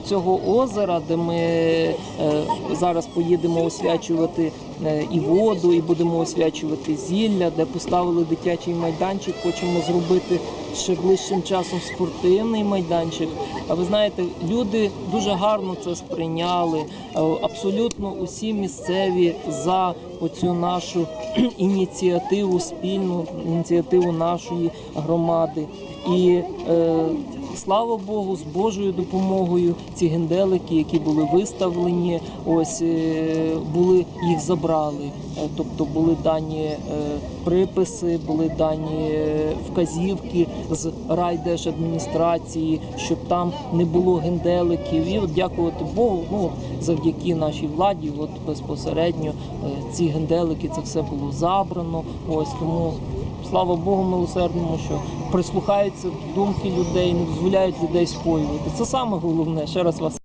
цього озера, де ми е, зараз поїдемо освячувати е, і воду, і будемо освячувати зілля, де поставили дитячий майданчик. Хочемо зробити ще ближчим часом спортивний майданчик. А ви знаєте, люди дуже гарно це сприйняли. Е, Абсолютно усі місцеві за оцю нашу ініціативу, спільну ініціативу нашої громади. І е, слава Богу, з Божою допомогою ці генделики, які були виставлені, ось е, були їх забрали. Е, Тобто були дані е, приписи, були дані вказівки з райдержадміністрації, щоб там не було генделиків. І от дякувати Богу, ну завдяки нашій владі, от безпосередньо ці генделики, це все було забрано. Ось тому слава Богу, милосердному, що прислухаються думки людей, не дозволяють людей споювати. Це саме головне. Ще раз вас.